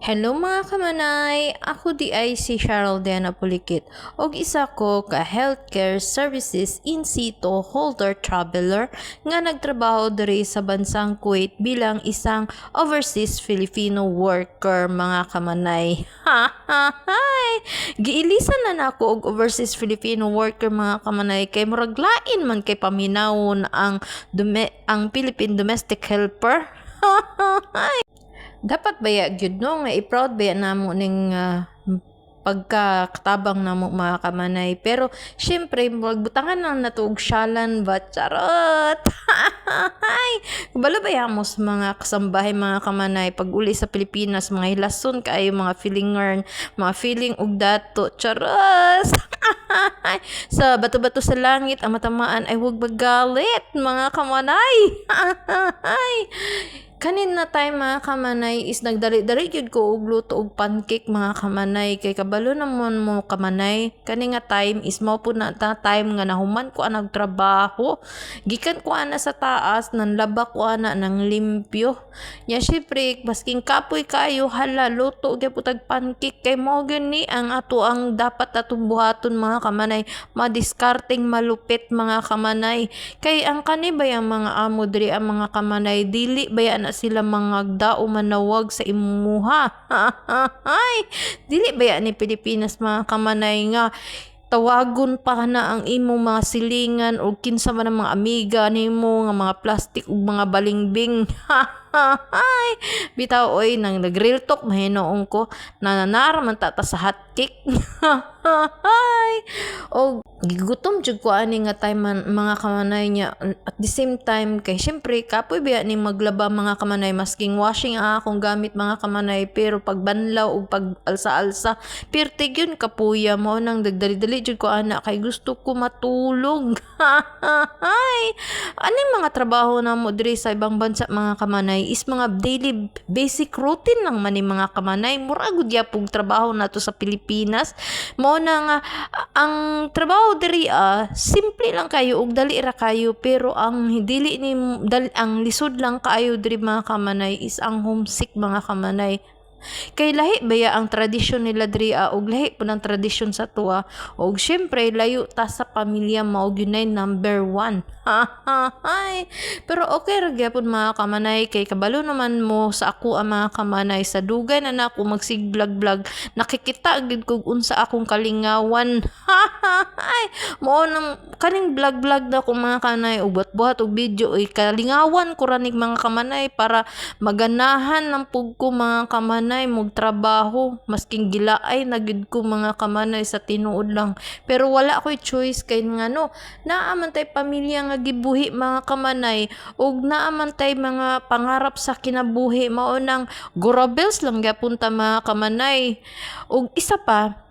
Hello mga kamanay! Ako di ay si Cheryl Dena Pulikit og isa ko ka Healthcare Services in situ holder traveler nga nagtrabaho diri sa bansang Kuwait bilang isang overseas Filipino worker mga kamanay. Ha ha hay! Giilisan na nako og overseas Filipino worker mga kamanay kay murag lain man kay paminawon ang dume- ang Philippine domestic helper. Dapat baya gyud no nga i-proud baya namo ning ah, pagkakatabang namo mga kamanay. Pero syempre magbutangan lang nato og syalan ba? Charot! Ay balo baya mo sa mga kasambahay mga kamanay? Pag uli sa Pilipinas mga hilason kaayo mga feelingan mga feeling og dato. Charos sa bato-bato sa langit ang matamaan ay huwag magalit mga kamanay. Ay kanin na time mga kamanay is nagdali-dali gyud ko og luto og pancake mga kamanay. Kay kabalo namon mo kamanay. Kani nga time is mao po na ta time nga nahuman ko ang nagtrabaho. Gikan ko ana sa taas nanlaba ko ana ng limpyo. Nya syempre basking kapoy kayo hala luto gyud po tag pancake. Kay mao gyud ni ang ato ang dapat atong buhaton mga kamanay. Madiskarteng malupit mga kamanay. Kay ang kani ba yung mga amo diri ang mga kamanay? Dili baya na sila mga agdao manawag sa imuha. Ay dili baya ni Pilipinas mga kamanay nga? Tawagon pa na ang imo mga silingan o kinsa man ang mga amiga nimo nga mga plastic ug mga balingbing. Ay bitaw oy nang nag-real talk mahinoong ko. Nananara man tata sa hot cake ay o gigutom jud ko ani nga time man, mga kamanay niya. At the same time kay syempre kapoy biya ni maglaba mga kamanay? Masking washing ang akong gamit mga kamanay. Pero pag banlaw ug pag alsa-alsa pirtig yun kapuya mo. Nang dagdali-dali jud ko ana kay gusto ko matulog. Ay aning mga trabaho na mo diri sa ibang bansa mga kamanay? Is mga daily basic routine lang man ni mga kamanay? Mura gud yapog trabaho nato sa Pilipinas. Mo na nga ang trabaho diri ah, simple lang kayo ug dali ra kayo pero ang dili ni dali, ang lisod lang kaayo diri mga kamanay is ang homesick mga kamanay kay lahi baya ang tradisyon nila diri ah, og lahi po ng tradisyon sa tuwa. Og syempre layo ta sa pamilya mao gyud nay number one. Pero okay ra gyapon mga kamanay kay kabalo naman mo sa ako ang mga kamanay. Sa dugay na nako magsigvlog-vlog nakikita gid kog unsa akong kalingawan. Ay mo nang kaning vlog-vlog na ko mga kanay ubat-buhat og video ay kalingawan ko ranig mga kamanay para maganahan ng pug ko mga kamanay mog trabaho masking gilaay na gid ko mga kamanay sa tinuod lang pero wala ko'y choice kay nga no naaman pamilya nga gibuhi mga kamanay ug naaman tay mga pangarap sa kinabuhi mao nang gurabels lang gyapon ta mga kamanay ug isa pa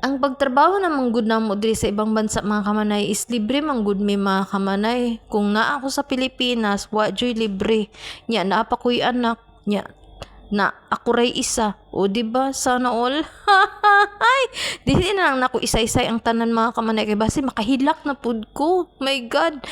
ang pagtrabaho na manggod na mo diri sa ibang bansa mga kamanay is libre manggod mi mga kamanay. Kung naa ako sa Pilipinas, wa joy libre. Nya naa anak. Nya na ako ray isa. O di ba sana all? Ay, dili na lang nako isa-isay ang tanan mga kamanay kay basi makahilak na pud ko. My God.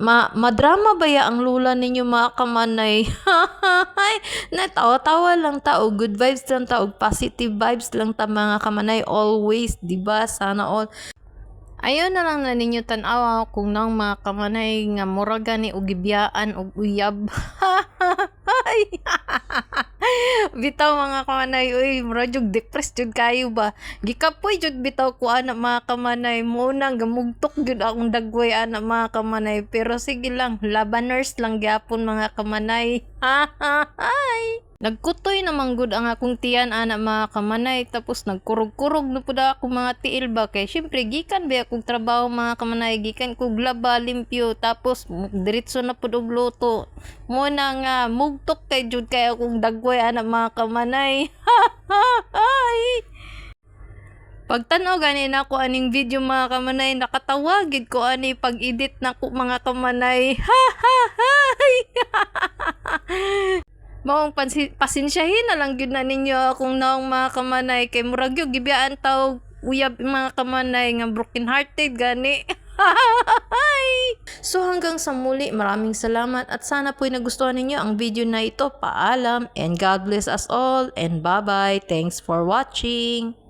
Ma madrama ba ya ang lula ninyo mga kamanay? Ay, natawa-tawa lang ta og good vibes lang ta og positive vibes lang ta mga kamanay always, di ba? Sana all. Ayun na lang na ninyo tanawa kung nang mga kamanay nga muraga ni og gibiyaan og uyab. Ay. bitaw mga kamanay, uy, mura jud depressed jud kayo ba? Gikapoy jud bitaw ko ana mga kamanay, mo nang gamugtok jud akong dagway ana mga kamanay, pero sige lang, labaners lang gyapon mga kamanay. Ay. Nagkutoy naman gud ang akong tiyan ana mga kamanay. Tapos nagkurog-kurog na pud ako mga tiil ba kay syempre gikan ba akong trabaho mga kamanay? Gikan ko glaba limpyo. Tapos diretso na pud og luto. Mo na nga mugtok kay jud kay akong dagway ana mga kamanay. Ay Pagtanaw gani na ko aning video mga kamanay. Nakatawagid ko ani pag-edit na ko mga kamanay. Ha ha ha Maong pansi- pasensyahin na lang gyud na ninyo akong naong mga kamanay kay murag gyud gibiyaan taw uyab mga kamanay nga broken hearted gani So hanggang sa muli, maraming salamat at sana po'y nagustuhan ninyo ang video na ito. Paalam and God bless us all and bye-bye. Thanks for watching.